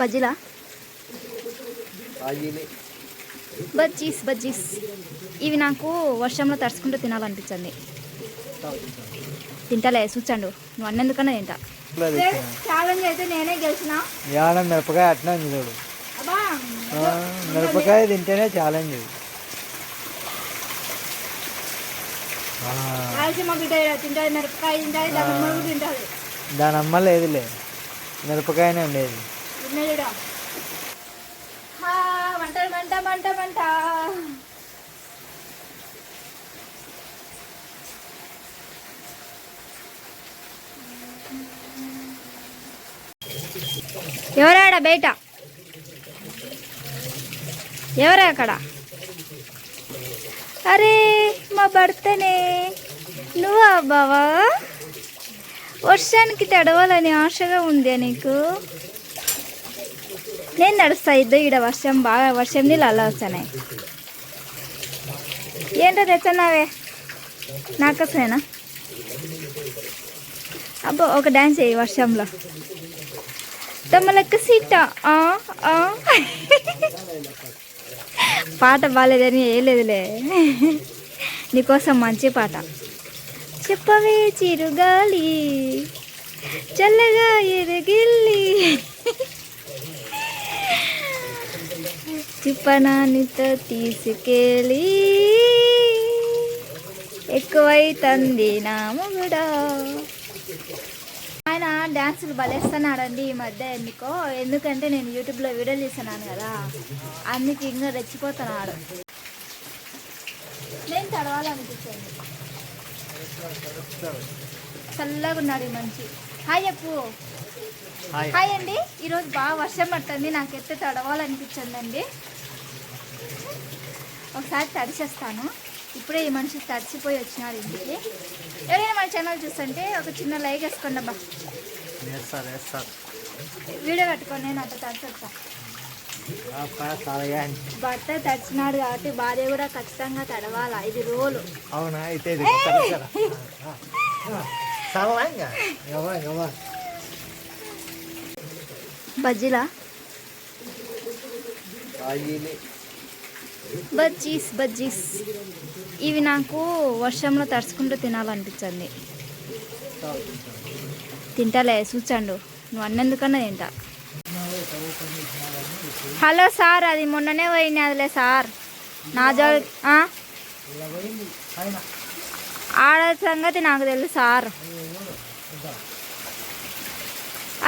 బజ్జీలా? బజ్జీస్ బజ్జీస్. ఇవి నాకు వర్షంలో తడుచుకుంటూ తినాలనిపించింది. తింటలే చూచండు నువ్వు అన్నందుకన్నా తింటా. ఛాలెంజ్ అయితే నేనే గెలిచిన. మిరపకాయ ఉంది చూడు. మిరపకాయ తింటేనే ఛాలెంజ్ ఆ, రాయలసీమ బిడ్డ తింటుంది. మిరపకాయ దాని అమ్మ లేదులే. మిరపకాయనే ఉండేది. ఉన్నదిడా మంట మంట మంట మంట ఎవరాడా బయట? ఎవరా అక్కడ? అరే మా భర్తనే. నువ్వా బావా? వర్షానికి తడవాలని ఆశగా ఉందే నీకు? నేను నడుస్తా ఇద్దో ఈడ వర్షం బాగా వర్షం నీళ్ళు అలా వస్తున్నాయి. ఏంటో తెచ్చన్నావే? నాకసేనా అబ్బో ఒక డ్యాన్స్ చేయి వర్షంలో. తమ్మలక్క సీట ఆ, ఆ. పాట బాగాలేదని వేయలేదులే నీకోసం మంచి పాట. చెప్పవే చిరుగాలి చల్లగా ఎరగిల్లి. చిప్పనానితో తీసుకెళ్ళి ఎక్కువైతుంది నా మొగుడా. ఆయన డ్యాన్సులు బలేస్తున్నాడండి ఈ మధ్య ఎందుకో? ఎందుకంటే నేను యూట్యూబ్లో వీడియోలు తీస్తున్నాను కదా. అందుకు ఇంకా రెచ్చిపోతున్నాడు. నేను తడవాలనిపించింది. చల్లగా ఉన్నాడు ఈ మంచి హాయ్ చెప్పు హాయ్. హాయ్ అండి. ఈరోజు బాగా వర్షం పడుతుంది. నాకైతే తడవాలనిపించిందండి. ఒకసారి తడిచేస్తాను. ఇప్పుడే ఈ మనిషి తడిచిపోయి వచ్చినారు ఇంటికి. ఎవరైనా మన ఛానల్ చూస్తుంటే ఒక చిన్న లైక్ వేసుకోండి అబ్బా. వీడియో కట్టుకొని నేను అట్లా తడిచేస్తా. భర్త తడిచినాడు కాబట్టి భార్య కూడా ఖచ్చితంగా తడవాలా. ఇది రోలు. అవునా? అయితే బజ్జీలా? బజ్జీస్ బజ్జీస్. ఇవి నాకు వర్షంలో తడుచుకుంటూ తినాలనిపించింది. తింటలే చూచండు నువ్వు అన్నెందుకన్నా తింటా. హలో సార్ అది మొన్ననే పోయినదిలే సార్. నా జో ఆడ సంగతి నాకు తెలుసు సార్.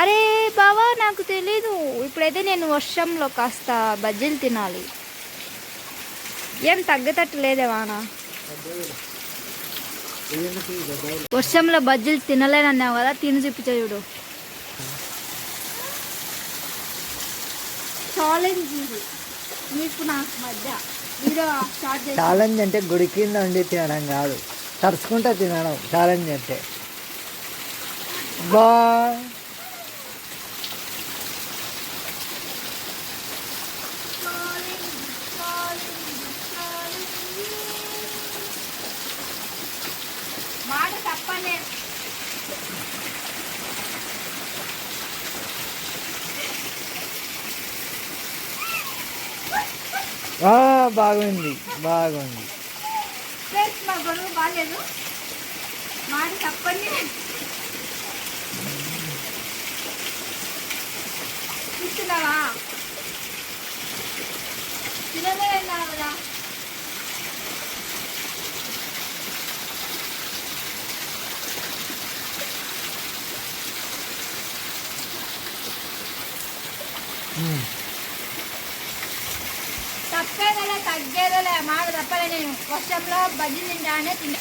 అరే బావా నాకు తెలీదు. ఇప్పుడైతే నేను వర్షంలో కాస్త బజ్జీలు తినాలి. ఏం తగ్గేటట్టు లేదే వాన. వర్షంలో బజ్జీలు తినలేనన్నావు కదా తిని చూపించా చూడు. ఛాలెంజ్ ఇది. నీకు నాకు మధ్య వీడియో స్టార్ట్ చేసి ఛాలెంజ్ అంటే గుడి కింద ఉండి తినడం కాదు. తడుచుకుంటా తినడం. ఛాలెంజ్ అంటే. బా. బాగుంది బాగుంది. మా గొడవ బాగాలేదు మాట తప్పని. చూస్తున్నావా తినలేదన్నావు కదా ఉమ్. తప్పేదలే తగ్గేదలే మాట తప్పలే నేను వర్షంలో బజ్జీ తింటానే తింటా.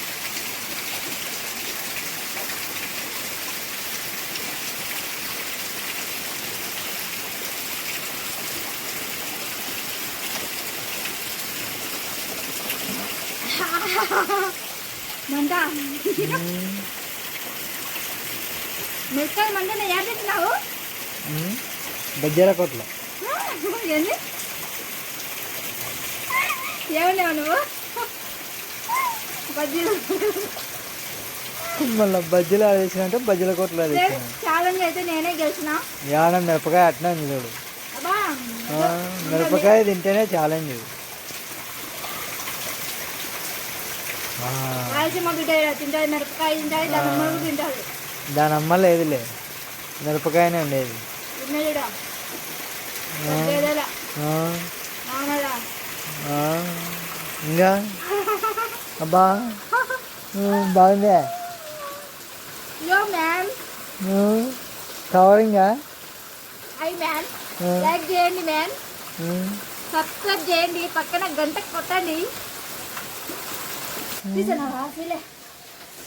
మంట. మిరకాయలు మంట నేను ఏం తింటున్నావు. బజ్జీల కొట్లు. ఏంది? ఏమన్నావు నువ్వు బజ్జీలు. మళ్ళీ బజ్జీలు వేసినట్టే బజ్జీల కొట్లు ఛాలెంజ్ అయితే నేనే గెలిచిన. మిరపకాయ అట్నే చూడు. మిరపకాయ తింటేనే ఛాలెంజ్. రాయలసీమ బిడ్డ మిరపకాయ దాని అమ్మ దాని అమ్మ లేదులే మిరపకాయనే ఉండేది. ఇంకా? అబ్బా? బాగుందే? కవరింగా లైక్ చేయండి మ్యాన్ సబ్స్క్రైబ్ చేయండి పక్కన గంట కొట్టండి.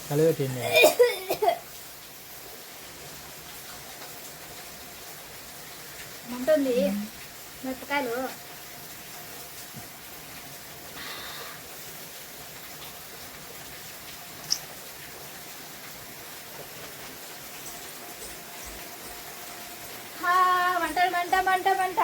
కలిపెట్టింది ఉంటుంది మిరపకాయలు హా, మంట మంట మంట మంట.